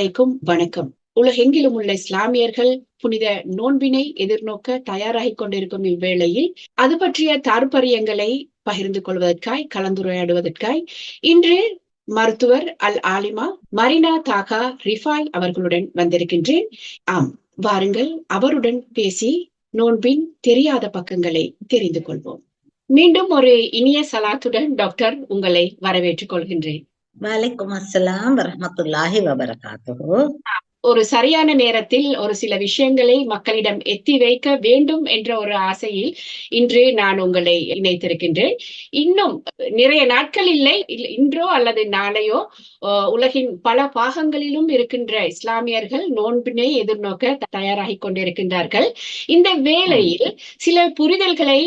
அஸ்ஸலாமு அலைக்கும் வணக்கம். உலகெங்கிலும் உள்ள இஸ்லாமியர்கள் புனித நோன்பினை எதிர்நோக்க தயாராகிக் கொண்டிருக்கும் இவ்வேளையில் அது பற்றிய தாற்பயங்களை பகிர்ந்து கொள்வதற்காய் கலந்துரையாடுவதற்காய் இன்று மருத்துவர் அல் ஆலிமா மரினா தாகா ரிஃபாய் அவர்களுடன் வந்திருக்கின்றேன். ஆம் வாருங்கள் அவருடன் பேசி நோன்பின் தெரியாத பக்கங்களை தெரிந்து கொள்வோம். மீண்டும் ஒரு இனிய சலாத்துடன் டாக்டர் உங்களை வரவேற்றுக் கொள்கின்றேன். வலைக்கும் அஸ்லாம் வரமத்துல்லாஹி வபரகாத்து ஒரு சரியான நேரத்தில் ஒரு சில விஷயங்களை மக்களிடம் எத்தி வைக்க வேண்டும் என்ற ஒரு ஆசையில் இன்று நான் உங்களை இணைத்திருக்கின்றேன். இன்னும் நிறைய நாட்கள் இல்லை இன்றோ அல்லது நாளையோ உலகின் பல பாகங்களிலும் இருக்கின்ற இஸ்லாமியர்கள் நோன்பினை எதிர்நோக்க தயாராகி கொண்டிருக்கின்றார்கள். இந்த வேளையில் சில புரிதல்களை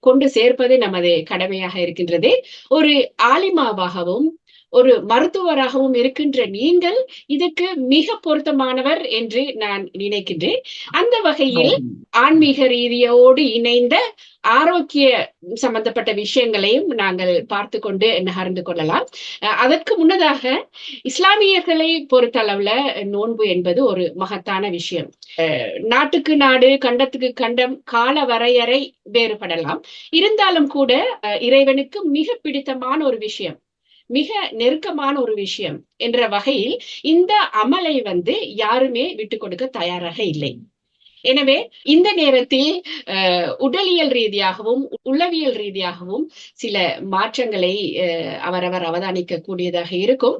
கொண்டு சேர்ப்பது நமது கடமையாக இருக்கின்றது. ஒரு ஆலிமாவாகவும் ஒரு மருத்துவராகவும் இருக்கின்ற நீங்கள் இதுக்கு மிக பொருத்தமானவர் என்று நான் நினைக்கின்றேன். அந்த வகையில் ஆன்மீக ரீதியோடு இணைந்த ஆரோக்கிய சம்பந்தப்பட்ட விஷயங்களையும் நாங்கள் பார்த்து கொண்டு நகர்ந்து கொள்ளலாம். அதற்கு முன்னதாக இஸ்லாமியர்களை பொறுத்தளவுல நோன்பு என்பது ஒரு மகத்தான விஷயம். நாட்டுக்கு நாடு கண்டத்துக்கு கண்டம் கால வரையறை வேறுபடலாம். இருந்தாலும் கூட இறைவனுக்கு மிக பிடித்தமான ஒரு விஷயம். மிக நெருக்கமான ஒரு விஷயம் என்ற வகையில் இந்த அமலை வந்து யாருமே விட்டு கொடுக்க தயாராக இல்லை. எனவே இந்த நேரத்தில் உடலியல் ரீதியாகவும் உளவியல் ரீதியாகவும் சில மாற்றங்களை அவரவர் அவதானிக்க கூடியதாக இருக்கும்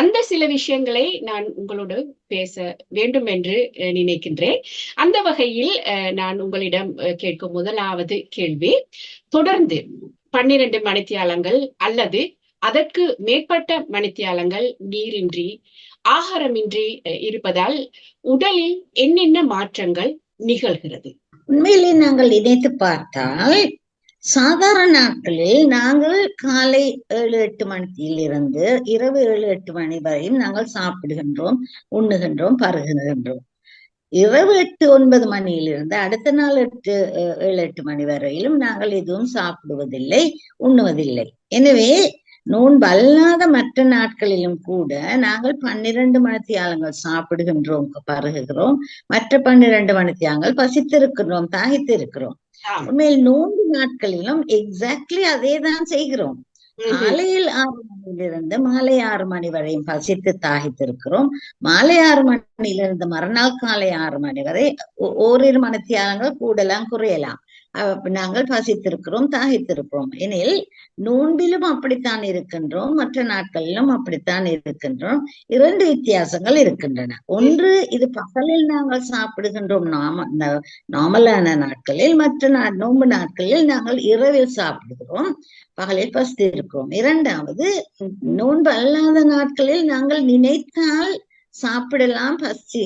அந்த சில விஷயங்களை நான் உங்களோடு பேச வேண்டும் என்று நினைக்கின்றேன். அந்த வகையில் நான் உங்களிடம் கேட்கும் முதலாவது கேள்வி தொடர்ந்து பன்னிரண்டு மணித்தியாலங்கள் அல்லது அதற்கு மேற்பட்ட மணித்தியாலங்கள் நீரின்றி ஆகாரமின்றி இருப்பதால் உடலில் என்னென்ன மாற்றங்கள் நிகழ்கிறது? உண்மையிலே நாங்கள் இணைத்து பார்த்தால் சாதாரண நாட்களில் நாங்கள் காலை ஏழு எட்டு மணியில் இருந்து இரவு ஏழு எட்டு மணி வரையும் நாங்கள் சாப்பிடுகின்றோம் உண்ணுகின்றோம் பருகுகின்றோம். இரவு எட்டு ஒன்பது மணியிலிருந்து அடுத்த நாள் எட்டு ஏழு எட்டு மணி வரையிலும் நாங்கள் எதுவும் சாப்பிடுவதில்லை உண்ணுவதில்லை. எனவே நோன்பு அல்லாத மற்ற நாட்களிலும் கூட நாங்கள் பன்னிரண்டு மணித்தியாலங்கள் சாப்பிடுகின்றோம் பருகுகிறோம். மற்ற பன்னிரண்டு மணித்தியாலங்கள் பசித்திருக்கிறோம் தாகித்திருக்கிறோம். உண்மையில் நோன்பு நாட்களிலும் எக்ஸாக்ட்லி அதே தான் செய்கிறோம் காலையில் ஆறு மணியிலிருந்து மாலை ஆறு மணி வரையும் பசித்து தாகித்திருக்கிறோம். மாலை ஆறு மணியிலிருந்து மறுநாள் காலை ஆறு மணி வரை ஓரிரு மணித்தியாலங்கள் கூடலாம் குறையலாம். நாங்கள் பசித்திருக்கிறோம் தாகித்திருக்கிறோம். எனில் நோன்பிலும் அப்படித்தான் இருக்கின்றோம் மற்ற நாட்களிலும் அப்படித்தான் இருக்கின்றோம். இரண்டு வித்தியாசங்கள் இருக்கின்றன. ஒன்று இது பகலில் நாங்கள் சாப்பிடுகின்றோம். நாம நார்மலான நாட்களில் மற்ற நோன்பு நாட்களில் நாங்கள் இரவில் சாப்பிடுகிறோம் பகலில் பசித்திருக்கிறோம். இரண்டாவது நோன்பு அல்லாத நாட்களில் நாங்கள் நினைத்தால் சாப்பிடலாம் பசி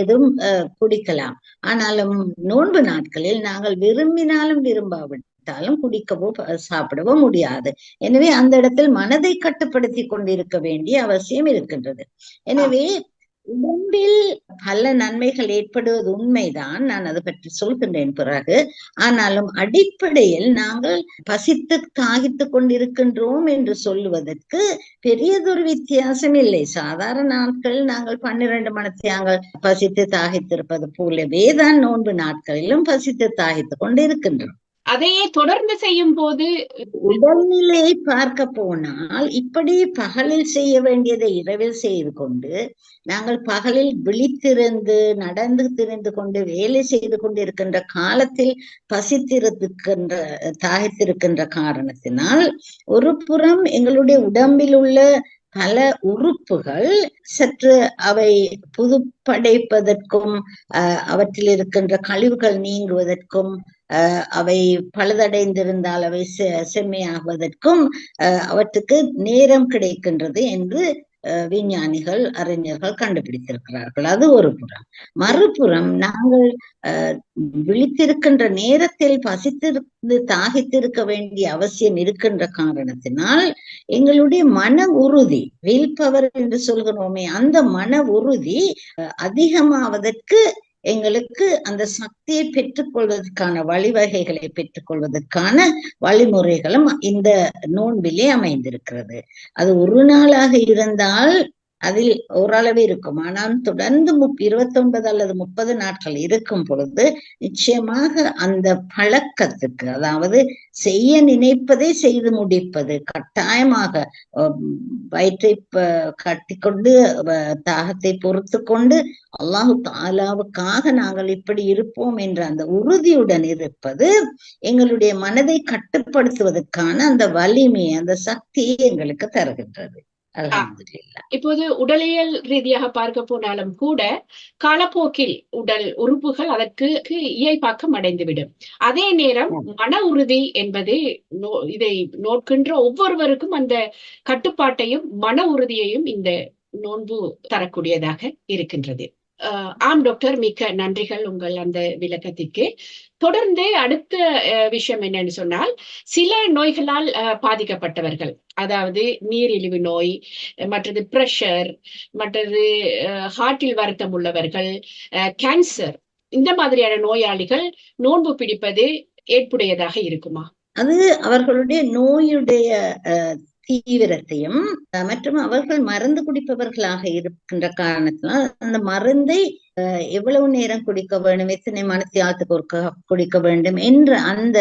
எதுவும் குடிக்கலாம். ஆனாலும் நோன்பு நாட்களில் நாங்கள் விரும்பினாலும் விரும்பாவிட்டாலும் குடிக்கவோ சாப்பிடவோ முடியாது. எனவே அந்த இடத்தில் மனதை கட்டுப்படுத்தி கொண்டிருக்க வேண்டிய அவசியம் இருக்கின்றது. எனவே உடம்பில் பல நன்மைகள் ஏற்படுவது உண்மைதான். நான் அதை பற்றி சொல்கின்றேன் பிறகு. ஆனாலும் அடிப்படையில் நாங்கள் பசித்து தாகித்து கொண்டிருக்கின்றோம் என்று சொல்லுவதற்கு பெரியதொரு வித்தியாசம் இல்லை. சாதாரண நாட்கள் நாங்கள் பன்னிரண்டு மணத்தியாங்கள் பசித்து தாகித்திருப்பது போலவே தான் நோன்பு நாட்களிலும் பசித்து தாகித்து கொண்டிருக்கின்றோம். அதையே தொடர்ந்து செய்யும் போது உடல்நிலையை பார்க்க போனால் இப்படி பகலில் செய்ய வேண்டியதை இரவில் செய்து கொண்டு நாங்கள் பகலில் விழித்திருந்து நடந்து திரிந்து கொண்டு வேலை செய்து கொண்டிருக்கின்ற காலத்தில் பசித்திருக்கின்ற தாகித்திருக்கின்ற காரணத்தினால் ஒரு புறம் எங்களுடைய உடம்பில் உள்ள பல உறுப்புகள் சற்று அவை புதுப்படைப்பதற்கும் அவற்றில் இருக்கின்ற கழிவுகள் நீங்குவதற்கும் அவை பழுதடைந்திருந்தால் அவை செம்மையாகுவதற்கும் அவற்றுக்கு நேரம் கிடைக்கின்றது என்று விஞ்ஞானிகள் அறிஞர்கள் கண்டுபிடித்திருக்கிறார்கள். அது ஒரு புறம். மறுபுறம் நாங்கள் விழித்திருக்கின்ற நேரத்தில் பசித்திருந்து தாகித்திருக்க வேண்டிய அவசியம் இருக்கின்ற காரணத்தினால் எங்களுடைய மன உறுதி வில் பவர் என்று சொல்கிறோமே அந்த மன உறுதி அதிகமாவதற்கு எங்களுக்கு அந்த சக்தியை பெற்றுக்கொள்வதற்கான வழிவகைகளை பெற்றுக்கொள்வதற்கான வழிமுறைகளும் இந்த நோன்பிலே அமைந்திருக்கிறது. அது ஒரு நாளாக இருந்தால் அதில் ஓரளவு இருக்கும். ஆனால் தொடர்ந்து முப் இருபத்தி ஒன்பது அல்லது முப்பது நாட்கள் இருக்கும் பொழுது நிச்சயமாக அந்த பழக்கத்துக்கு அதாவது செய்ய நினைப்பதை செய்து முடிப்பது கட்டாயமாக வயிற்றை கட்டிக்கொண்டு தாகத்தை பொறுத்து கொண்டு அல்லாஹு தாலாவுக்காக நாங்கள் இப்படி இருப்போம் என்ற அந்த உறுதியுடன் இருப்பது எங்களுடைய மனதை கட்டுப்படுத்துவதற்கான அந்த வலிமை அந்த சக்தியை எங்களுக்கு தருகின்றது. இப்போது உடலியல் ரீதியாக பார்க்க போனாலும் கூட காலப்போக்கில் உடல் உறுப்புகள் அதற்கு இயல்பாக்கம் அடைந்துவிடும். அதே நேரம் மன உறுதி என்பது இதை நோக்கின்ற ஒவ்வொருவருக்கும் அந்த கட்டுப்பாட்டையும் மன உறுதியையும் இந்த நோன்பு தரக்கூடியதாக இருக்கின்றது. ஆம் டாக்டர் மிக்க நன்றிகள் உங்கள் அந்த விளக்கத்திற்கு. தொடர்ந்து அடுத்த விஷயம் என்னன்னு சொன்னால் சில நோய்களால் பாதிக்கப்பட்டவர்கள். அதாவது நீரிழிவு நோய் மற்றது பிரஷர் மற்றது ஹார்ட்டில் வருத்தம் உள்ளவர்கள் கேன்சர் இந்த மாதிரியான நோயாளிகள் நோன்பு பிடிப்பது ஏற்புடையதாக இருக்குமா? அது அவர்களுடைய நோயுடைய தீவிரத்தையும் மற்றும் அவர்கள் மருந்து குடிப்பவர்களாக இருக்கின்ற காரணத்தினால் அந்த மருந்தை எவ்வளவு நேரம் குடிக்க வேண்டும்? எத்தனை மனத்தியாலத்துக்கு ஒரு குடிக்க வேண்டும்? என்ற அந்த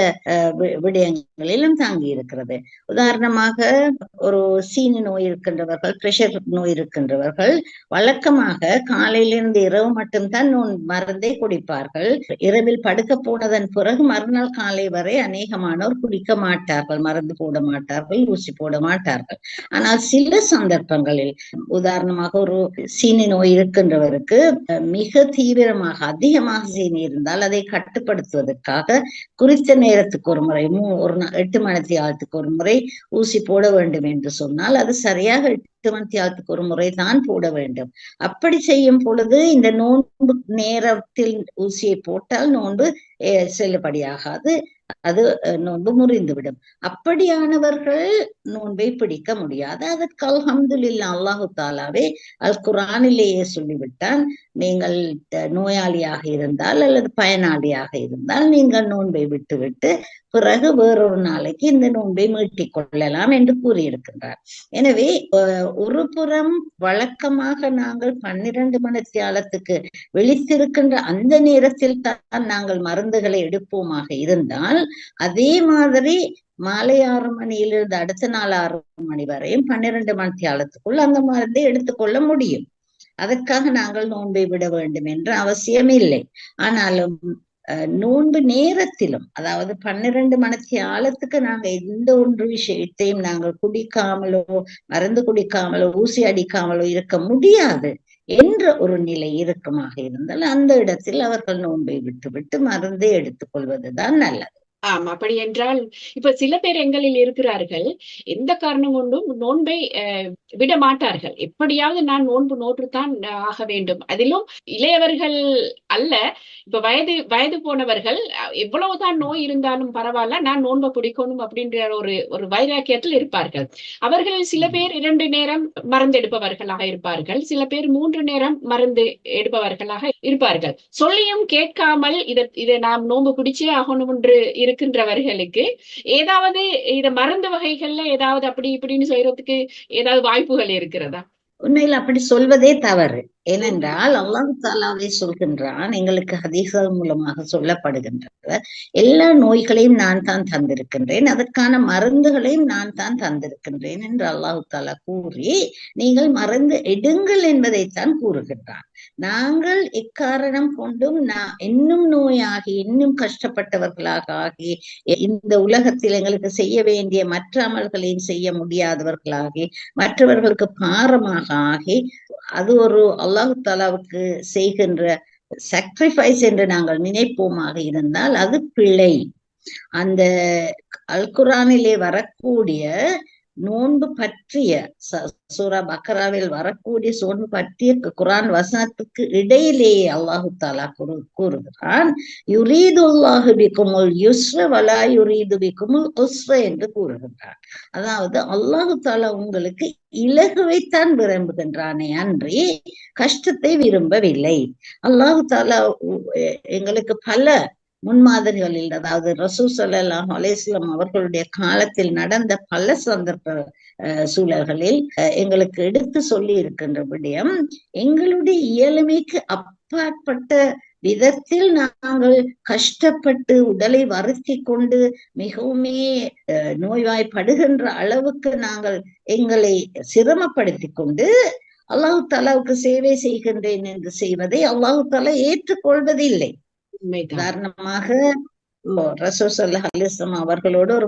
விடயங்களிலும் தாங்கி இருக்கிறது. உதாரணமாக ஒரு சீனி நோய் இருக்கின்றவர்கள் பிரஷர் நோய் இருக்கின்றவர்கள் வழக்கமாக காலையிலிருந்து இரவு மட்டும்தான் நோன் மருந்தை குடிப்பார்கள். இரவில் படுக்க போனதன் பிறகு மறுநாள் காலை வரை அநேகமானோர் குடிக்க மாட்டார்கள். மருந்து போட மாட்டார்கள் ஊசி போட மாட்டார்கள். ஆனால் சில சந்தர்ப்பங்களில் உதாரணமாக ஒரு சீனி நோய் இருக்கின்றவருக்கு மிக தீவிரமாக அதிகமாக சீனி இருந்தால் அதை கட்டுப்படுத்துவதற்காக குறித்த நேரத்துக்கு ஒரு முறை ஒரு எட்டு மணி ஆழத்துக்கு ஒரு முறை ஊசி போட வேண்டும் என்று சொன்னால் அது சரியாக எட்டு மணி ஆழத்துக்கு ஒரு முறை தான் போட வேண்டும். அப்படி செய்யும் பொழுது இந்த நோன்பு நேரத்தில் ஊசியை போட்டால் நோன்பு செல்லுபடியாகாது. அது நோன்பு முறிந்துவிடும். அப்படியானவர்கள் நோன்பை பிடிக்க முடியாது. அதற்கு அல்ஹம்துல்லா அல்லாஹு தாலாவே அல் குரானிலேயே சொல்லிவிட்டான் நீங்கள் நோயாளியாக இருந்தால் அல்லது பயனாளியாக இருந்தால் நீங்கள் நோன்பை விட்டுவிட்டு பிறகு வேறொரு நாளைக்கு இந்த நோன்பை மீட்டிக் கொள்ளலாம் என்று கூறியிருக்கின்றார். எனவே ஒரு புறம் வழக்கமாக நாங்கள் பன்னிரண்டு மணி தியாலத்துக்கு விழித்திருக்கின்ற அந்த நேரத்தில் தான் நாங்கள் மருந்துகளை எடுப்போமாக இருந்தால் அதே மாதிரி மாலை ஆறு மணியிலிருந்து அடுத்த நாள் ஆறு மணி வரையும் பன்னிரண்டு மணி தியாலத்துக்குள் அந்த மருந்தை எடுத்துக்கொள்ள முடியும். அதற்காக நாங்கள் நோன்பை விட வேண்டும் என்ற அவசியம் இல்லை ஆனாலும் நோன்பு நேரத்திலும் அதாவது பன்னிரண்டு மணி ஆழத்துக்கு நாங்க எந்த ஒன்று விஷயத்தையும் நாங்கள் குடிக்காமலோ மருந்து குடிக்காமலோ ஊசி அடிக்காமலோ இருக்க முடியாது என்ற ஒரு நிலை இருக்கமாக இருந்தால் அந்த இடத்தில் அவர்கள் நோன்பை விட்டுவிட்டு மருந்தை எடுத்துக்கொள்வதுதான் நல்லது. ஆம் அப்படி என்றால் இப்ப சில பேர் எங்களில் இருக்கிறார்கள். எந்த காரணம் கொண்டும் நோன்பை விட மாட்டார்கள். எப்படியாவது நான் நோன்பு நோற்றுத்தான் ஆக வேண்டும். அதிலும் இளையவர்கள் அல்ல. இப்ப வயது வயது போனவர்கள் எவ்வளவுதான் நோய் இருந்தாலும் பரவாயில்ல நான் நோன்பை பிடிக்கணும் அப்படின்ற ஒரு ஒரு வைராக்கியத்தில் இருப்பார்கள். அவர்கள் சில பேர் இரண்டு நேரம் மருந்து எடுப்பவர்களாக இருப்பார்கள். சில பேர் மூன்று நேரம் மருந்து எடுப்பவர்களாக இருப்பார்கள். சொல்லியும் கேட்காமல் இதை இதை நாம் நோன்பு பிடிச்சே ஆகணும் என்று இருக்கின்றவர்களுக்கு ஏதாவது இத மருந்து வகைகள்ல ஏதாவது அப்படி இப்படின்னு செய்யறதுக்கு ஏதாவது வாய்ப்புகள் இருக்கிறதா? உண்மையில் அப்படி சொல்வதே தவறு. ஏனென்றால் அல்லாஹு தாலாவே சொல்கின்றான் எங்களுக்கு ஹதீசல் மூலமாக சொல்லப்படுகின்றது எல்லா நோய்களையும் நான் தான் தந்திருக்கின்றேன் அதற்கான மருந்துகளையும் நான் தான் தந்திருக்கின்றேன் என்று அல்லாஹு தாலா கூறி நீங்கள் மருந்து எடுங்கள் என்பதைத்தான் கூறுகின்றான். நாங்கள் எக்காரணம் கொண்டும் நான் இன்னும் நோயாகி இன்னும் கஷ்டப்பட்டவர்களாக ஆகி இந்த உலகத்தில் எங்களுக்கு செய்ய வேண்டிய மற்ற அமல்களையும் செய்ய முடியாதவர்களாகி மற்றவர்களுக்கு பாரமாக ஆகி அது ஒரு அல்லாஹு தாலாவுக்கு செய்கின்ற சாக்ரிஃபைஸ் என்று நாங்கள் நினைப்போமாக இருந்தால் அது பிழை. அந்த அல்குரானிலே வரக்கூடிய நோன்பு பற்றிய சூரா பக்கராவில் வரக்கூடிய சோன்பு பற்றிய குரான் வசனத்துக்கு இடையிலேயே அல்லாஹு தாலா கூறு கூறுகிறான். யுரீதுல்லாஹு பிக்குமுல் யுஸ்ர வலா யுரீது பிக்குமுல் உஸ்ர என்று கூறுகின்றான். அதாவது அல்லாஹு தாலா உங்களுக்கு இலகுவைத்தான் விரும்புகின்றானே அன்றி கஷ்டத்தை விரும்பவில்லை. அல்லாஹு தாலா எங்களுக்கு பல முன்மாதிரிகளில் அதாவது ரசூ சல்லாஹ் அலேஸ்லம் அவர்களுடைய காலத்தில் நடந்த பல சந்தர்ப்ப சூழல்களில் எங்களுக்கு எடுத்து சொல்லி இருக்கின்ற விடயம் எங்களுடைய இயலுமைக்கு அப்பாற்பட்ட விதத்தில் நாங்கள் கஷ்டப்பட்டு உடலை வருத்தி கொண்டு மிகவுமே நோய்வாய்ப்படுகின்ற அளவுக்கு நாங்கள் எங்களை சிரமப்படுத்தி கொண்டு அல்லாஹு தாலாவுக்கு சேவை செய்கின்றேன் என்று செய்வதை அல்லாஹு தாலா ஏற்றுக்கொள்வதில்லை. உதாரணமாக ரசோசல்லா அலிஸ்லாம் அவர்களோடு ஒரு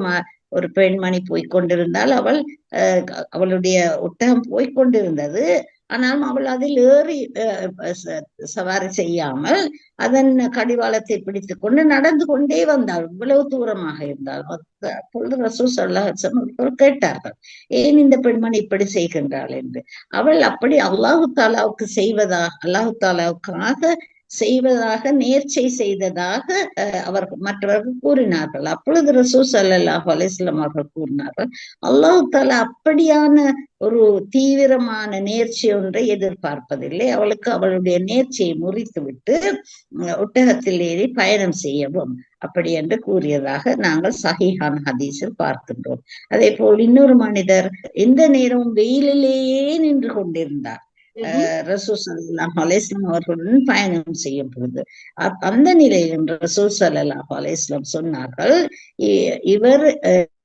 ஒரு பெண்மணி போய்கொண்டிருந்தால் அவள் அவளுடைய ஒட்டகம் போய்கொண்டிருந்தது ஆனாலும் அவள் அதில் ஏறி சவாரி செய்யாமல் அதன் கடிவாளத்தை பிடித்து கொண்டு நடந்து கொண்டே வந்தாள். இவ்வளவு தூரமாக இருந்தால் அப்பொழுது ரசூ சல்லாஹர்கள் கேட்டார்கள் ஏன் இந்த பெண்மணி இப்படி செய்கின்றாள்? என்று. அவள் அப்படி அல்லாஹு தாலாவுக்கு செய்வதா அல்லாஹு தாலாவுக்காக செய்வதாக நேர்ச்சை செய்ததாக அவர் மற்றவர்கள் கூறினார்கள். அப்பொழுது ரசூ சல்லாஹ் அலிஸ்லாம் அவர்கள் கூறினார்கள் அல்லாஹு தாலா அப்படியான ஒரு தீவிரமான நேர்ச்சி ஒன்றை எதிர்பார்ப்பதில்லை. அவளுக்கு அவளுடைய நேர்ச்சியை முறித்து விட்டு ஒட்டகத்தில் ஏறி பயணம் செய்யவும். அப்படி என்று கூறியதாக நாங்கள் சஹிஹான் ஹதீஸில் பார்க்கின்றோம். அதே போல் இன்னொரு மனிதர் எந்த நேரமும் வெயிலிலேயே நின்று கொண்டிருந்தார். ரசூல் சல்லாஹ் அலேஸ்லாம் அவர்களுடன் பயணம் செய்யும் பொழுது அந்த நிலையில் ரசூல் சல்லாஹ் அலேஸ்லாம் சொன்னார்கள் இவர்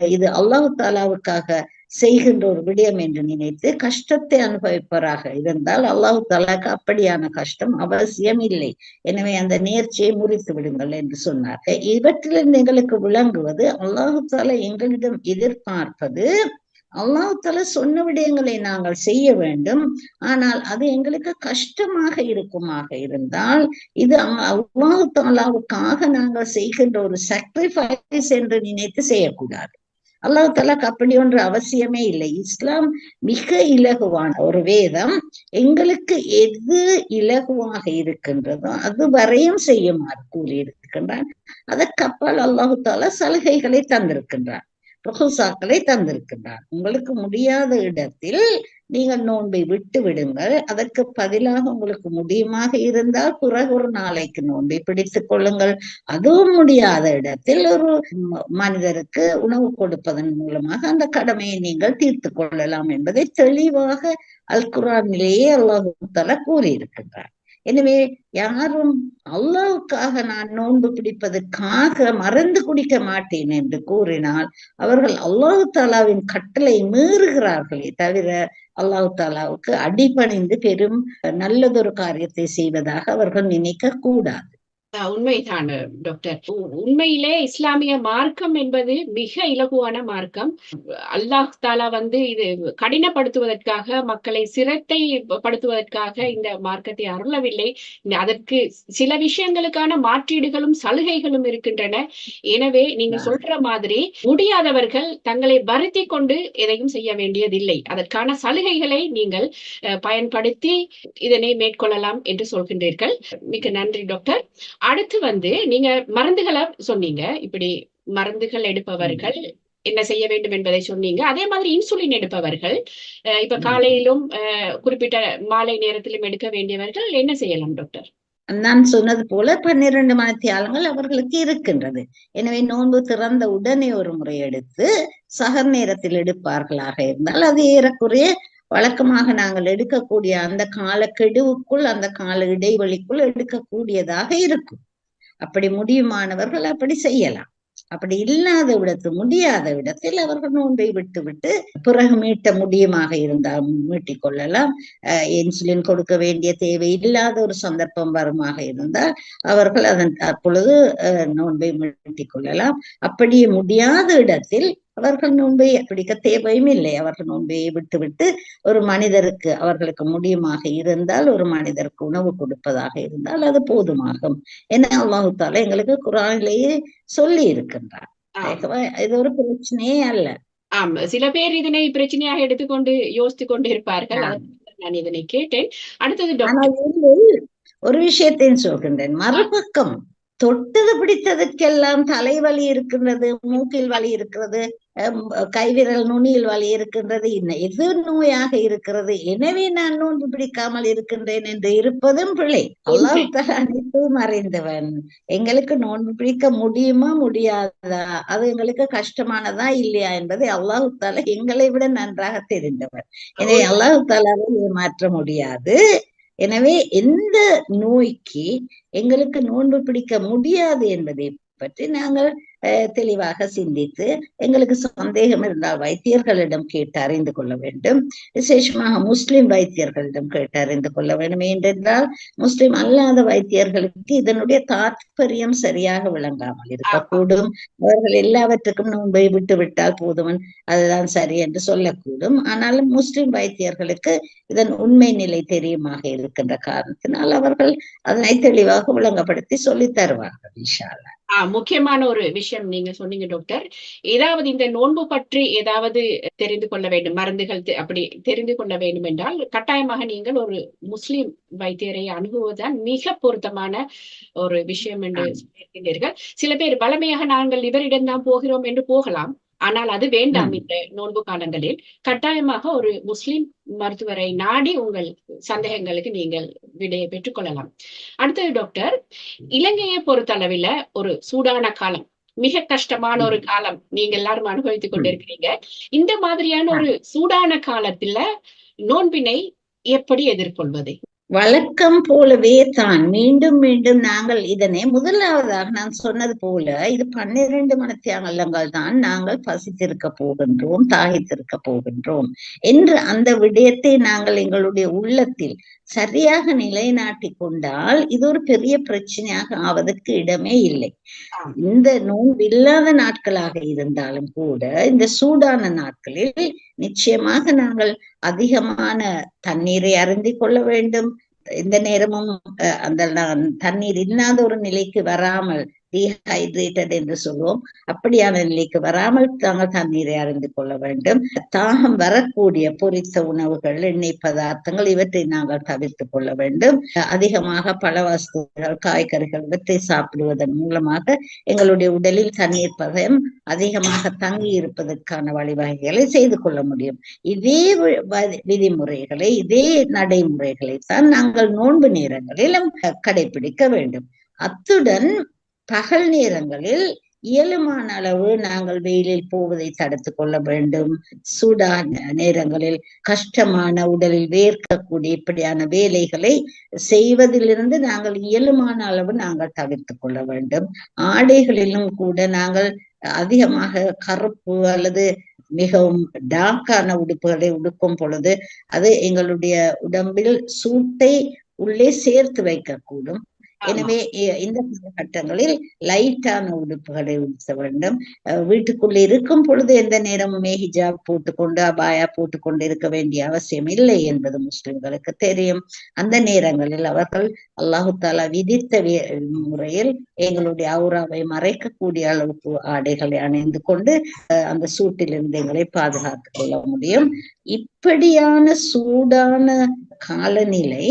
இது அல்லாஹு தாலாவுக்காக செய்கின்ற ஒரு விடயம் என்று நினைத்து கஷ்டத்தை அனுபவிப்பவராக இருந்தால் அல்லாஹு தாலாக்கு அப்படியான கஷ்டம் அவசியம் இல்லை. எனவே அந்த நேர்ச்சியை முறித்து விடுங்கள் என்று சொன்னார் இவற்றிலிருந்து எங்களுக்கு விளங்குவது அல்லாஹு தாலா எங்களிடம் எதிர்பார்ப்பது அல்லாஹால சொன்ன விடயங்களை நாங்கள் செய்ய வேண்டும். ஆனால் அது எங்களுக்கு கஷ்டமாக இருக்குமாக இருந்தால் இது அல்லாஹு தாலாவுக்காக நாங்கள் செய்கின்ற ஒரு சாக்ரிஃபைஸ் என்று நினைத்து செய்யக்கூடாது. அல்லாஹு தலாக்கு அப்படி ஒன்று அவசியமே இல்லை. இஸ்லாம் மிக இலகுவான ஒரு வேதம். எங்களுக்கு எது இலகுவாக இருக்கின்றதோ அது வரையும் செய்யுமாறு கூறியிருக்கின்றான் அதற்கப்பால் அல்லாஹு தாலா சலுகைகளை தந்திருக்கின்றான். ருகுசாக்களை தந்திருக்கின்றார். உங்களுக்கு முடியாத இடத்தில் நீங்கள் நோன்பை விட்டு விடுங்கள். அதற்கு பதிலாக உங்களுக்கு முடியுமாக இருந்தால் பிறகு ஒரு நாளைக்கு நோன்பை பிடித்துக் கொள்ளுங்கள். அதுவும் முடியாத இடத்தில் ஒரு மனிதருக்கு உணவு கொடுப்பதன் மூலமாக அந்த கடமையை நீங்கள் தீர்த்து கொள்ளலாம் என்பதை தெளிவாக அல்குரானிலேயே அல்லாஹு தலா கூறியிருக்கின்றார். எனவே யாரும் அல்லாவுக்காக நான் நோன்பு பிடிப்பதற்காக மறந்து குடிக்க மாட்டேன் என்று கூறினால் அவர்கள் அல்லாஹு தாலாவின் கட்டளை மீறுகிறார்களே தவிர அல்லாஹு தாலாவுக்கு அடிபணிந்து பெரும் நல்லதொரு காரியத்தை செய்வதாக அவர்கள் நினைக்க கூடாது. உண்மைதான் டாக்டர் உண்மையிலே இஸ்லாமிய மார்க்கம் என்பது மிக இலகுவான மார்க்கம். அல்லாஹ் தாலா வந்து இது கடினப்படுத்துவதற்காக மக்களை சிரத்தை படுத்துவதற்காக இந்த மார்க்கத்தை அருளவில்லை. அதற்கு சில விஷயங்களுக்கான மாற்றீடுகளும் சலுகைகளும் இருக்கின்றன. எனவே நீங்க சொல்ற மாதிரி முடியாதவர்கள் தங்களை வருத்தி கொண்டு எதையும் செய்ய வேண்டியதில்லை. அதற்கான சலுகைகளை நீங்கள் பயன்படுத்தி இதனை மேற்கொள்ளலாம் என்று சொல்கின்றீர்கள். மிக நன்றி டாக்டர் அடுத்து வந்து நீங்க மருந்துகளை சொன்னீங்க. இப்படி மருந்துகள் எடுப்பவர்கள் என்ன செய்ய வேண்டும் என்பதை சொன்னீங்க. அதே மாதிரி இன்சுலின் எடுப்பவர்கள் இப்ப காலையிலும் குறிப்பிட்ட மாலை நேரத்திலும் எடுக்க வேண்டியவர்கள் என்ன செய்யலாம் டாக்டர்? நான் சொன்னது போல பன்னிரண்டு மணித்தியாலங்கள் அவர்களுக்கு இருக்கின்றது. எனவே நோன்பு திறந்த உடனே ஒரு முறை எடுத்து சகர் நேரத்தில் எடுப்பார்களாக இருந்தால் அது ஏறக்குறைய வழக்கமாக நாங்கள் எடுக்கக்கூடிய அந்த கால கெடுவுக்குள் அந்த கால இடைவெளிக்குள் எடுக்கக்கூடியதாக இருக்கும். அப்படி முடியுமானவர்கள் அப்படி செய்யலாம். அப்படி இல்லாத விடத்து முடியாத இடத்தில் அவர்கள் நோன்பை விட்டு விட்டு பிறகு மீட்ட முடியுமாக இருந்தால் மீட்டிக் கொள்ளலாம். இன்சுலின் கொடுக்க வேண்டிய தேவை இல்லாத ஒரு சந்தர்ப்பம் வருமாக இருந்தால் அவர்கள் அதன் அப்பொழுது நோன்பை மீட்டிக் கொள்ளலாம். அப்படியே முடியாத இடத்தில் அவர்கள் நோன்பை பிடிக்க தேவையும் இல்லை. அவர்கள் நோன்பையை விட்டுவிட்டு ஒரு மனிதருக்கு அவர்களுக்கு முடியுமாக இருந்தால் ஒரு மனிதருக்கு உணவு கொடுப்பதாக இருந்தால் அது போதுமாகும் என அல்லாஹு தாலா எங்களுக்கு குரானிலேயே சொல்லி இருக்கின்றார். இது ஒரு பிரச்சனையே அல்ல. ஆமா சில பேர் இதனை பிரச்சனையாக எடுத்துக்கொண்டு யோசித்து கொண்டு இருப்பார்கள் நான் இதனை கேட்டேன். அடுத்தது ஒரு விஷயத்தையும் சொல்கின்றேன். மறுபக்கம் தொட்டது பிடித்ததற்கெல்லாம் தலைவலி இருக்கின்றது மூக்கில் வலி இருக்கிறது கைவிரல் நுனியில் வலி இருக்கின்றது இன்ன எது நோயாக இருக்கிறது? எனவே நான் நோன்பு பிடிக்காமல் இருக்கின்றேன் என்று இருப்பதும் பிழை. அல்லாஹ் தஆலா அனைத்தையும் அறிந்தவன். எங்களுக்கு நோன்பு பிடிக்க முடியுமா முடியாதா? அது எங்களுக்கு கஷ்டமானதா இல்லையா என்பதை அல்லாஹு தாலா எங்களை விட நன்றாக தெரிந்தவர் எனவே அல்லாஹு தாலாவை ஏமாற்ற முடியாது. எனவே எந்த நோய்க்கு எங்களுக்கு நோன்பு பிடிக்க முடியாது என்பதை பற்றி நாங்கள் தெளிவாக சிந்தித்து எங்களுக்கு சந்தேகம் இருந்தால் வைத்தியர்களிடம் கேட்டு அறிந்து கொள்ள வேண்டும் விசேஷமாக முஸ்லிம் வைத்தியர்களிடம் கேட்டு அறிந்து கொள்ள வேண்டும் ஏனென்றால் முஸ்லிம் அல்லாத வைத்தியர்களுக்கு இதனுடைய தாற்பயம் சரியாக விளங்காமல் இருக்கக்கூடும் அவர்கள் எல்லாவற்றுக்கும் நோன்பை விட்டு விட்டால் போதுமன் அதுதான் சரி என்று சொல்லக்கூடும் ஆனாலும் முஸ்லிம் வைத்தியர்களுக்கு இதன் உண்மை நிலை தெரியுமாக இருக்கின்ற காரணத்தினால் அவர்கள் அதனை தெளிவாக விளங்கப்படுத்தி சொல்லி தருவார்கள் இன்ஷா முக்கியமான ஒரு விஷயம் நீங்க சொன்னீங்க டாக்டர். ஏதாவது இந்த நோன்பு பற்றி ஏதாவது தெரிந்து கொள்ள வேண்டும் மருந்துகள் அப்படி தெரிந்து கொள்ள வேண்டும் என்றால் கட்டாயமாக நீங்கள் ஒரு முஸ்லிம் வைத்தியரை அணுகுவதுதான் மிக பொருத்தமான ஒரு விஷயம் என்று. சொல்லியிருக்கிறீர்கள். சில பேர் வளமையாக நாங்கள் இவரிடம் தான் போகிறோம் என்று போகலாம். ஆனால் அது வேண்டாம். இந்த நோன்பு காலங்களில். கட்டாயமாக ஒரு முஸ்லிம் மருத்துவரை நாடி உங்கள் சந்தேகங்களுக்கு நீங்கள் விடையை பெற்றுக்கொள்ளலாம் அடுத்தது டாக்டர் இலங்கையை பொறுத்தளவில் ஒரு சூடான காலம் மிக கஷ்டமான ஒரு காலம் நீங்க எல்லாரும் அனுபவித்துக் கொண்டிருக்கிறீங்க. இந்த மாதிரியான ஒரு சூடான காலத்துல நோன்பினை எப்படி எதிர்கொள்வது? வழக்கம் போலவே தான். மீண்டும் மீண்டும் நாங்கள் இதனை முதலாவதாக நான் சொன்னது போல இது பன்னிரண்டு மனத்தியாங்கல்லங்கள் தான் நாங்கள் பசித்திருக்க போகின்றோம் தாகித்திருக்க போகின்றோம். என்று அந்த விடயத்தை நாங்கள் எங்களுடைய உள்ளத்தில் சரியாக நிலைநாட்டி கொண்டால் இது ஒரு பெரிய பிரச்சனையாக ஆவதற்கு இடமே இல்லை. இந்த நோன்பு இல்லாத நாட்களாக இருந்தாலும் கூட இந்த சூடான நாட்களில் நிச்சயமாக நாங்கள் அதிகமான தண்ணீரை அருந்திக் கொள்ள வேண்டும் இந்த நேரமும் அந்த தண்ணீர் இல்லாத ஒரு நிலைக்கு வராமல் டீஹைட்ரேட்டட் என்று சொல்லுவோம் அப்படியான நிலைக்கு வராமல் நாங்கள் தண்ணீரை அறிந்து கொள்ள வேண்டும். தாகம் வரக்கூடிய பொரித்த உணவுகள் எண்ணெய் பதார்த்தங்கள் இவற்றை நாங்கள் தவிர்த்துக் கொள்ள வேண்டும். அதிகமாக பழ வஸ்துகள் காய்கறிகள் இவற்றை சாப்பிடுவதன் மூலமாக எங்களுடைய உடலில் தண்ணீர் பதம் அதிகமாக தங்கி இருப்பதற்கான வழிவகைகளை செய்து கொள்ள முடியும். இதே விதிமுறைகளை இதே நடைமுறைகளை தான் நாங்கள் நோன்பு நேரங்களிலும் கடைபிடிக்க வேண்டும். அத்துடன் பகல் நேரங்களில் இயலுமான அளவு நாங்கள் வெயிலில் போவதை தடுத்து கொள்ள வேண்டும். சூடான நேரங்களில் கஷ்டமான உடலில் வேர்க்கக்கூடிய இப்படியான வேலைகளை செய்வதிலிருந்து நாங்கள் இயலுமான அளவு நாங்கள் தவிர்த்து கொள்ள வேண்டும். ஆடைகளிலும் கூட நாங்கள் அதிகமாக கருப்பு அல்லது மிகவும் டார்க்கான உடுப்புகளை உடுக்கும் பொழுது அது எங்களுடைய உடம்பில் சூட்டை உள்ளே சேர்த்து வைக்கக்கூடும். எனவே இந்த காலகட்டங்களில் லைட்டான உடுப்புகளை உடுத்த வேண்டும். வீட்டுக்குள்ளே இருக்கும் பொழுது எந்த நேரமுமே ஹிஜாப் போட்டுக்கொண்டு அபாயா போட்டுக்கொண்டு இருக்க வேண்டிய அவசியம் இல்லை என்பது முஸ்லிம்களுக்கு தெரியும். அந்த நேரங்களில் அவர்கள் அல்லாஹு தாலா விதித்த முறையில் எங்களுடைய அவுராவை மறைக்கக்கூடிய அளவுக்கு ஆடைகளை அணிந்து கொண்டு அந்த சூட்டிலிருந்து எங்களை பாதுகாத்துக் கொள்ள முடியும். இப்படியான சூடான காலநிலை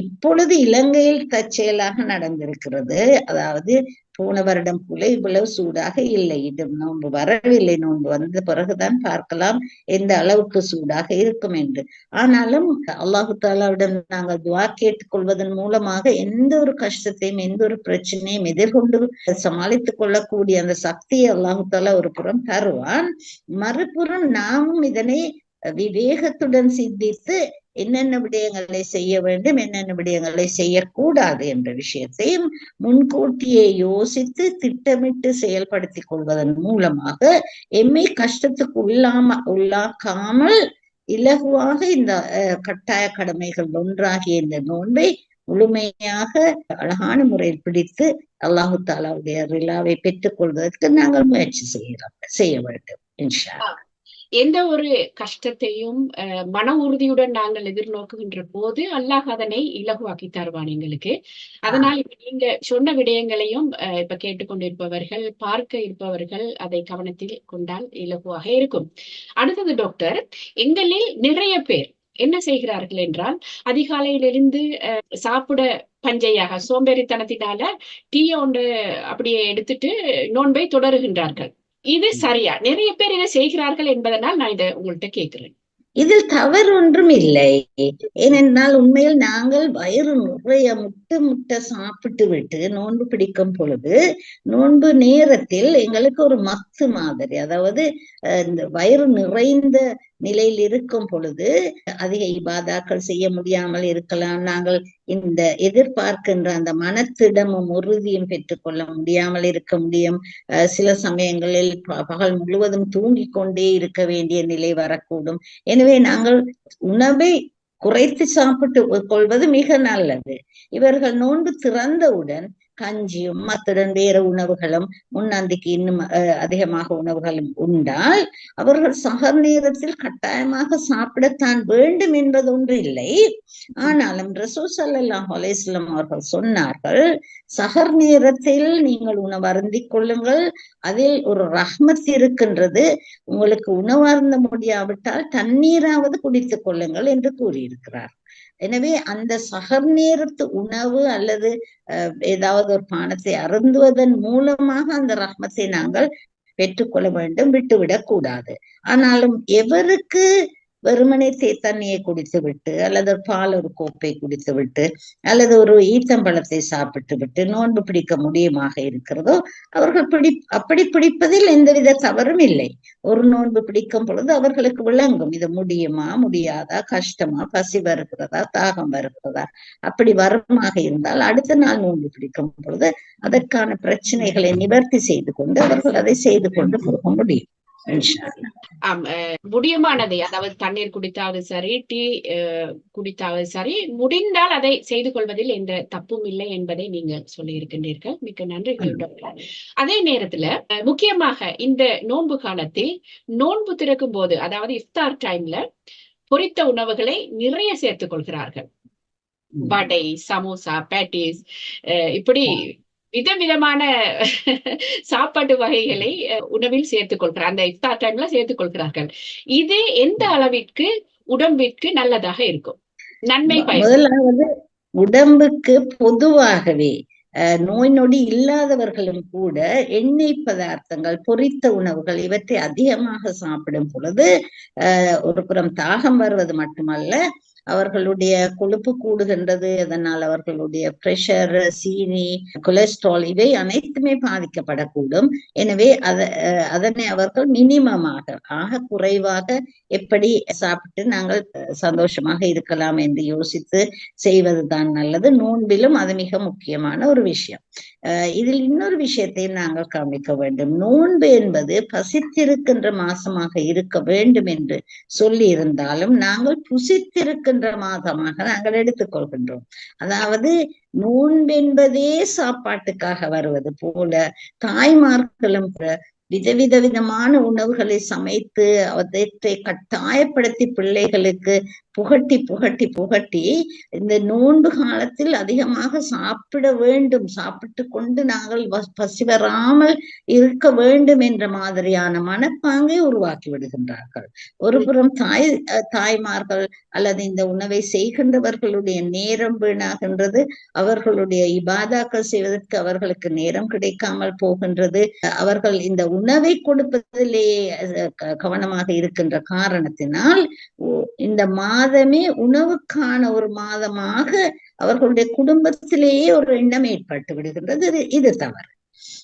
இப்பொழுது இலங்கையில் தற்செயலாக நடந்திருக்கிறது. அதாவது போன வருடம் போல இவ்வளவு சூடாக இல்லை. இது நோன்பு வரவில்லை. நோன்பு வந்த பிறகுதான் பார்க்கலாம் எந்த அளவுக்கு சூடாக இருக்கும் என்று. ஆனாலும் அல்லாஹு தாலாவிடம் நாங்கள் துவா கேட்டுக்கொள்வதன் மூலமாக எந்த ஒரு கஷ்டத்தையும் எந்த ஒரு பிரச்சனையும் எதிர்கொண்டு சமாளித்துக் கொள்ளக்கூடிய அந்த சக்தியை அல்லாஹு தாலா ஒரு புறம் தருவான். மறுபுறம் நாமும் இதனை விவேகத்துடன் சிந்தித்து என்னென்ன விடயங்களை செய்ய வேண்டும் என்னென்ன விடயங்களை செய்யக்கூடாது என்ற விஷயத்தையும் முன்கூட்டியே யோசித்து திட்டமிட்டு செயல்படுத்திக் கொள்வதன் மூலமாக எம்மை கஷ்டத்துக்கு உள்ளாம உள்ளாக்காமல் இலகுவாக இந்த கட்டாய கடமைகள் ஒன்றாகிய இந்த நோன்பை முழுமையாக அழகான முறையில் பிடித்து அல்லாஹு தாலாவுடைய ரிலாவை பெற்றுக் கொள்வதற்கு நாங்கள் முயற்சி செய்கிறோம் செய்ய வேண்டும் இன்ஷா எந்த ஒரு கஷ்டத்தையும் அஹ், மன உறுதியுடன் நாங்கள் எதிர்நோக்குகின்ற போது அல்லாஹ் அதனை இலகுவாக்கி தருவான் எங்களுக்கு. அதனால் இப்ப நீங்க சொன்ன விடயங்களையும் அஹ், இப்ப கேட்டுக்கொண்டிருப்பவர்கள் பார்க்க இருப்பவர்கள் அதை கவனத்தில் கொண்டால் இலகுவாக இருக்கும். அடுத்தது டாக்டர் எங்களில் நிறைய பேர் என்ன செய்கிறார்கள் என்றால் அதிகாலையிலிருந்து அஹ், சாப்பிட பஞ்சையாக சோம்பேறித்தனத்தினால டீ ஒன்று அப்படியே எடுத்துட்டு நோன்பை தொடருகின்றார்கள். இது சரியா? நிறைய பேர் இதை செய்கிறார்கள் என்பதனால் நான் இதை உங்கள்கிட்ட கேட்கிறேன். இதில் தவறு ஒன்றும் இல்லை. ஏனென்றால் உண்மையில் நாங்கள் வயிறு நிறைய முட்டை முட்டை சாப்பிட்டு விட்டு நோன்பு பிடிக்கும் பொழுது நோன்பு நேரத்தில் எங்களுக்கு ஒரு மத்து மாதிரி அதாவது இந்த வயிறு நிறைந்த நிலையில் இருக்கும் பொழுது அதிக இபாதாக்கள் செய்ய முடியாமல் இருக்கலாம். நாங்கள் இந்த எதிர்பார்க்கின்ற அந்த மனத்திடமும் உறுதியும் பெற்றுக்கொள்ள முடியாமல் இருக்க முடியும். சில சமயங்களில் பகல் முழுவதும் தூங்கிக் கொண்டே இருக்க வேண்டிய நிலை வரக்கூடும். எனவே நாங்கள் உணவை குறைத்து சாப்பிட்டு கொள்வது மிக நல்லது. இவர்கள் நோன்பு திறந்தவுடன் கஞ்சியும் மத்துடன் வேற உணவுகளும் முன்னாந்திக்கு இன்னும் அதிகமாக உணவுகளும் உண்டால் அவர்கள் சகர் நேரத்தில் கட்டாயமாக சாப்பிடத்தான் வேண்டும் என்பது ஒன்று இல்லை. ஆனாலும் ரசூசல்லாஹ் அலேஸ்லம் அவர்கள் சொன்னார்கள் சகர் நேரத்தில் நீங்கள் உணவு அருந்திக் கொள்ளுங்கள் அதில் ஒரு ரஹ்மத் இருக்கின்றது. உங்களுக்கு உணவு அருந்த முடியாவிட்டால் தண்ணீராவது குடித்துக் கொள்ளுங்கள் என்று கூறியிருக்கிறார். எனவே அந்த சகர்நேரத்து உணவு அல்லது ஏதாவது ஒரு பானத்தை அருந்துவதன் மூலமாக அந்த ரஹ்மத்தை நாங்கள் பெற்றுக்கொள்ள வேண்டும் விட்டுவிடக் கூடாது. ஆனாலும் எவருக்கு வெறுமனே தண்ணியை குடித்து விட்டு அல்லது பால் ஒரு கோப்பை குடித்து விட்டு அல்லது ஒரு ஈத்தம்பழத்தை சாப்பிட்டு விட்டு நோன்பு பிடிக்க முடியுமாக இருக்கிறதோ அவர்கள் பிடி அப்படி பிடிப்பதில் எந்தவித தவறும் இல்லை. ஒரு நோன்பு பிடிக்கும் பொழுது அவர்களுக்கு விளங்கும். இது முடியுமா முடியாதா கஷ்டமா பசி வருகிறதா தாகம் வருகிறதா? அப்படி வருமாக இருந்தால் அடுத்த நாள் நோன்பு பிடிக்கும் பொழுது அதற்கான பிரச்சனைகளை நிவர்த்தி செய்து கொண்டு அவர்கள் அதை செய்து கொண்டு போக முடியும். முடியுமானதை அதாவது தண்ணீர் குடித்தாவது சரி டீ குடித்தாவது சரி முடிந்தால் அதை செய்து கொள்வதில் எந்த தப்பும் இல்லை என்பதை நீங்க சொல்லி இருக்கின்றீர்கள் மிக்க நன்றி அதே நேரத்துல முக்கியமாக இந்த நோன்பு காலத்தில் நோன்பு திறக்கும் போது அதாவது இஃப்தார் டைம்ல பொரித்த உணவுகளை நிறைய சேர்த்துக் கொள்கிறார்கள். வடை சமோசா பேட்டிஸ் இப்படி விதவிதமான சாப்பாட்டு வகைகளை உணவில் சேர்த்துக் கொள்கிறார். அந்த இஃப்தார் டைம்ல சேர்த்துக் கொள்கிறார்கள். இது எந்த அளவிற்கு உடம்பிற்கு நல்லதாக இருக்கும்? நன்மை முதலாவது உடம்புக்கு பொதுவாகவே நோய் நொடி இல்லாதவர்களும் கூட எண்ணெய் பதார்த்தங்கள் பொரித்த உணவுகள் இவற்றை அதிகமாக சாப்பிடும் பொழுது ஒரு புறம் தாகம் வருவது மட்டுமல்ல அவர்களுடைய கொழுப்பு கூடுகின்றது அதனால் அவர்களுடைய பிரஷர் சீனி கொலஸ்ட்ரால் இவை அனைத்துமே பாதிக்கப்படக்கூடும். எனவே அத அதனை அவர்கள் மினிமமாக ஆக குறைவாக எப்படி சாப்பிட்டு நாங்கள் சந்தோஷமாக இருக்கலாம் என்று யோசித்து செய்வதுதான் நல்லது. நோன்பிலும் அது மிக முக்கியமான ஒரு விஷயம். இதில் இன்னொரு விஷயத்தை நாங்கள் கவனிக்க வேண்டும். நோன்பு என்பது பசித்திருக்கின்ற மாசமாக இருக்க வேண்டும் என்று சொல்லி இருந்தாலும் நாங்கள் புசித்திருக்கின்ற மாதமாக நாங்கள் எடுத்துக்கொள்கின்றோம் அதாவது நோன்பென்பதே சாப்பாட்டுக்காக வருவது போல தாய்மார்களும் விதவித விதமான உணவுகளை சமைத்து அவற்றை கட்டாயப்படுத்தி பிள்ளைகளுக்கு புகட்டி புகட்டி புகட்டி இந்த நோன்பு காலத்தில் அதிகமாக சாப்பிட வேண்டும். சாப்பிட்டு கொண்டு நாங்கள் பசி வராமல் இருக்க வேண்டும் என்ற மாதிரியான மனப்பாங்கை உருவாக்கி விடுகின்றார்கள். ஒரு புறம் தாய் தாய்மார்கள் அல்லது இந்த உணவை செய்கின்றவர்களுடைய நேரம் வீணாகின்றது. அவர்களுடைய இபாதாக்கள் செய்வதற்கு அவர்களுக்கு நேரம் கிடைக்காமல் போகின்றது. அவர்கள் இந்த உணவை கொடுப்பதிலேயே கவனமாக இருக்கின்ற காரணத்தினால் இந்த மா மாதமே உணவுக்கான ஒரு மாதமாக அவர்களுடைய குடும்பத்திலேயே ஒரு எண்ணம் ஏற்பட்டு விடுகின்றது. இது தவறு.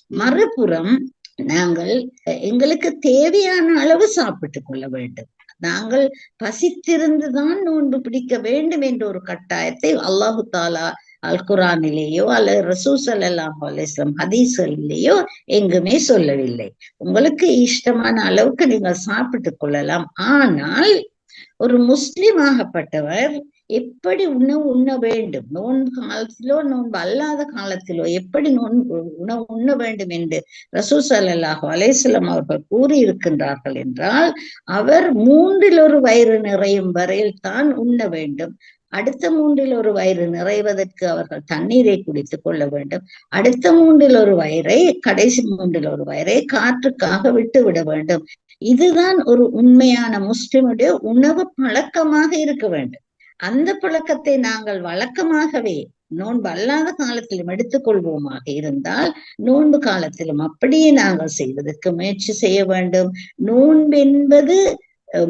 மறுபுறம் நாங்கள் எங்களுக்கு தேவையான அளவு சாப்பிட்டுக் கொள்ள வேண்டும். நாங்கள் பசித்திருந்துதான் நோன்பு பிடிக்க வேண்டும் என்ற ஒரு கட்டாயத்தை அல்லாஹு தாலா அல் குரானிலேயோ அல்லது ரசூசல் அல்லாம் அலிஸ்லாம் எங்குமே சொல்லவில்லை. உங்களுக்கு இஷ்டமான அளவுக்கு நீங்கள் சாப்பிட்டுக் கொள்ளலாம். ஆனால் ஒரு முஸ்லிம் ஆகப்பட்டவர் எப்படி உணவு உண்ண வேண்டும்? நோன்பு காலத்திலோ நோன்பு அல்லாத காலத்திலோ எப்படி நோன்பு உணவு உண்ண வேண்டும் என்று ரசூஸ் அல்லாஹ் அலேசலம் அவர்கள் கூறியிருக்கின்றார்கள் என்றால் அவர் மூன்றில் ஒரு வயிறு நிறையும் வரையில் தான் உண்ண வேண்டும். அடுத்த மூன்றில் ஒரு வயிறு நிறைவதற்கு அவர்கள் தண்ணீரை குடித்துக் கொள்ள வேண்டும். அடுத்த மூன்றில் ஒரு வயிறை கடைசி மூன்றில் ஒரு வயிறை காற்றுக்காக விட்டு விட வேண்டும். இதுதான் ஒரு உண்மையான முஸ்லிமுடைய உணவு பழக்கமாக இருக்க வேண்டும். அந்த பழக்கத்தை நாங்கள் வழக்கமாகவே நோன்பு அல்லாத காலத்திலும் எடுத்துக்கொள்வோமாக இருந்தால் நோன்பு காலத்திலும் அப்படியே நாங்கள் செய்வதற்கு முயற்சி செய்ய வேண்டும். நோன்பு என்பது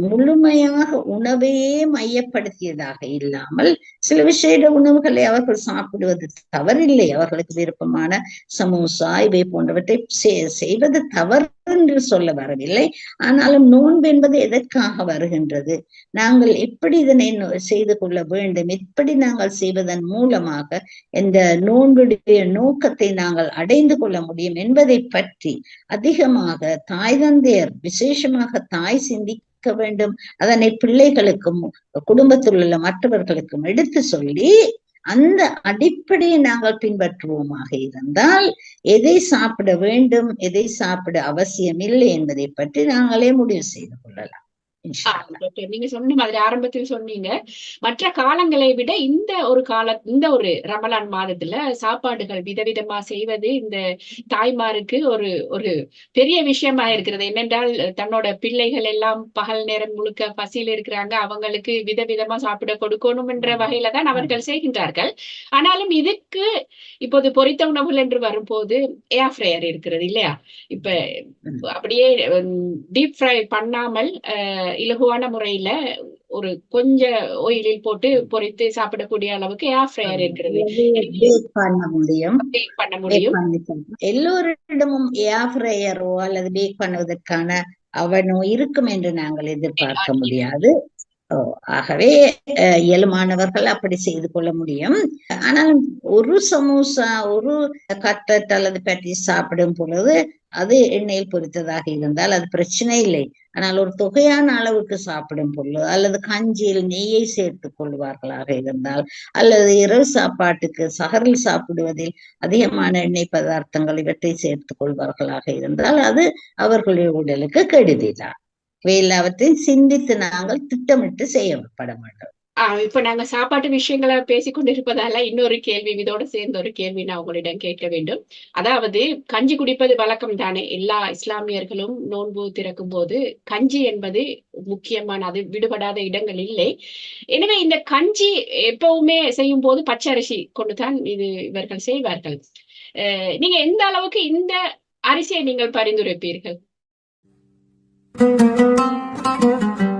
முழுமையாக உணவையே மையப்படுத்தியதாக இல்லாமல் சில விஷேட உணவுகளை அவர்கள் சாப்பிடுவது தவறில்லை. அவர்களுக்கு விருப்பமான சமோசா இவை போன்றவற்றை செய்வது தவறு என்று சொல்ல வரவில்லை. ஆனாலும் நோன்பு என்பது எதற்காக வருகின்றது? நாங்கள் எப்படி இதனை செய்து கொள்ள வேண்டும்? எப்படி நாங்கள் செய்வதன் மூலமாக இந்த நோன்புடைய நோக்கத்தை நாங்கள் அடைந்து கொள்ள முடியும் என்பதை பற்றி அதிகமாக தாய் தந்தையர் விசேஷமாக தாய் சிந்தி வேண்டும். அதனை பிள்ளைகளுக்கும் குடும்பத்தில் உள்ள மற்றவர்களுக்கும் எடுத்து சொல்லி அந்த அடிப்படையை நாங்கள் பின்பற்றுவோமாக இருந்தால் எதை சாப்பிட வேண்டும் எதை சாப்பிட அவசியம் இல்லை என்பதை பற்றி நாங்களே முடிவு செய்து கொள்ளலாம். நீங்க சொன்ன மாதிரி ஆரம்பத்தில் சொன்னீங்க. மற்ற காலங்களை விட இந்த ஒரு கால இந்த ஒரு ரமலான் மாதத்துல சாப்பாடுகள் விதவிதமா செய்வது இந்த தாய்மாருக்கு ஒரு ஒரு பெரிய விஷயமா இருக்கிறது. என்னென்றால் தன்னோட பிள்ளைகள் எல்லாம் பகல் நேரம் முழுக்க பசியில் இருக்கிறாங்க. அவங்களுக்கு விதவிதமா சாப்பிட கொடுக்கணும் என்ற வகையில தான் அவர்கள் செய்கின்றார்கள். ஆனாலும் இதுக்கு இப்போது பொரித்த உணவுகள் என்று வரும்போது ஏர் ஃப்ரையர் இருக்கிறது இல்லையா? இப்ப அப்படியே டீப் ஃப்ரை பண்ணாமல் இலகுவான முறையில ஒரு கொஞ்ச ஒயிலில் போட்டு பொரித்து சாப்பிடக்கூடிய அளவுக்கு ஏர் ஃப்ரையர் இருக்கிறது. பண்ண முடியும். பண்ண முடியும். எல்லோரிடமும் ஏர் ஃப்ரையரோ அல்லது பேக் பண்ணுவதற்கான அவனோ இருக்கும் என்று நாங்கள் எதிர்பார்க்க முடியாது. ஆகவே இயலுமானவர்கள் அப்படி செய்து கொள்ள முடியும். ஆனால் ஒரு சமோசா ஒரு கட்லட் அல்லது பற்றி சாப்பிடும் பொழுது அது எண்ணெயில் பொரித்ததாக இருந்தால் அது பிரச்சனை இல்லை. ஆனால் ஒரு தொகையான அளவுக்கு சாப்பிடும் பொருள் அல்லது கஞ்சியில் நெய்யை சேர்த்துக் கொள்வார்களாக இருந்தால் அல்லது இரவு சாப்பாட்டுக்கு சகரில் சாப்பிடுவதில் அதிகமான எண்ணெய் பதார்த்தங்கள் இவற்றை சேர்த்துக் கொள்வார்களாக இருந்தால் அது அவர்களுடைய உடலுக்கு கெடுதிதான். எல்லாவற்றையும் சிந்தித்து நாங்கள் திட்டமிட்டு செய்யப்பட வேண்டும். ஆஹ் இப்ப நாங்க சாப்பாட்டு விஷயங்களை பேசிக்கொண்டிருப்பதால இன்னொரு கேள்வி இதோட சேர்ந்த ஒரு கேள்வி நான் உங்களிடம் கேட்க வேண்டும். அதாவது கஞ்சி குடிப்பது வழக்கம் தானே? எல்லா இஸ்லாமியர்களும் நோன்பு திறக்கும் போது கஞ்சி என்பது முக்கியமான அது விடுபடாத இடங்கள் இல்லை. எனவே இந்த கஞ்சி எப்பவுமே செய்யும் போது பச்சரிசி கொண்டுதான் இது இவர்கள் செய்வார்கள். நீங்க எந்த அளவுக்கு இந்த அரிசியை நீங்கள் பரிந்துரைப்பீர்கள்? Thank you.